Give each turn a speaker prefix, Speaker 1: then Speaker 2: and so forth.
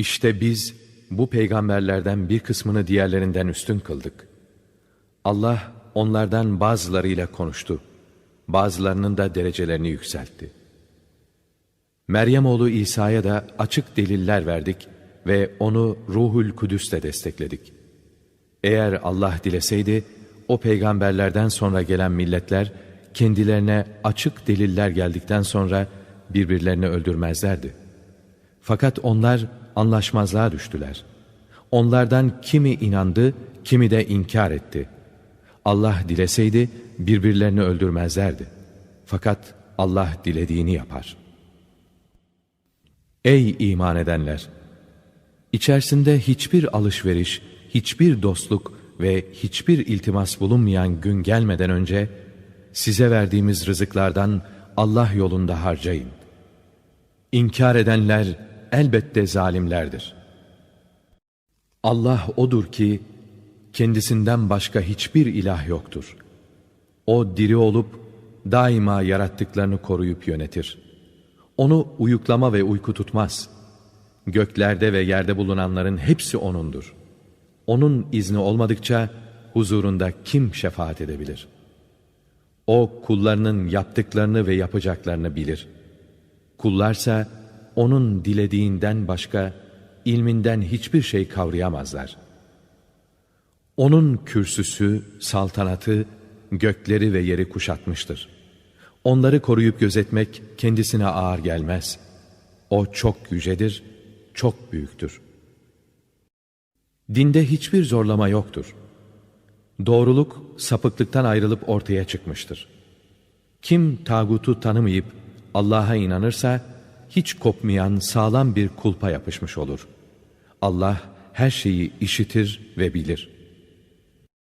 Speaker 1: İşte biz bu peygamberlerden bir kısmını diğerlerinden üstün kıldık. Allah onlardan bazılarıyla konuştu. Bazılarının da derecelerini yükseltti. Meryem oğlu İsa'ya da açık deliller verdik ve onu Ruhul Kudüs'le destekledik. Eğer Allah dileseydi, o peygamberlerden sonra gelen milletler, kendilerine açık deliller geldikten sonra birbirlerini öldürmezlerdi. Fakat onlar anlaşmazlığa düştüler. Onlardan kimi inandı, kimi de inkar etti. Allah dileseydi birbirlerini öldürmezlerdi. Fakat Allah dilediğini yapar. Ey iman edenler! İçerisinde hiçbir alışveriş, hiçbir dostluk ve hiçbir iltimas bulunmayan gün gelmeden önce size verdiğimiz rızıklardan Allah yolunda harcayın. İnkar edenler elbette zalimlerdir. Allah odur ki kendisinden başka hiçbir ilah yoktur. O diri olup daima yarattıklarını koruyup yönetir. Onu uyuklama ve uyku tutmaz. Göklerde ve yerde bulunanların hepsi O'nundur. O'nun izni olmadıkça huzurunda kim şefaat edebilir? O kullarının yaptıklarını ve yapacaklarını bilir. Kullarsa O'nun dilediğinden başka ilminden hiçbir şey kavrayamazlar. O'nun kürsüsü, saltanatı, gökleri ve yeri kuşatmıştır. Onları koruyup gözetmek kendisine ağır gelmez. O çok yücedir, çok büyüktür. Dinde hiçbir zorlama yoktur. Doğruluk sapıklıktan ayrılıp ortaya çıkmıştır. Kim tağutu tanımayıp Allah'a inanırsa hiç kopmayan sağlam bir kulpa yapışmış olur. Allah her şeyi işitir ve bilir.''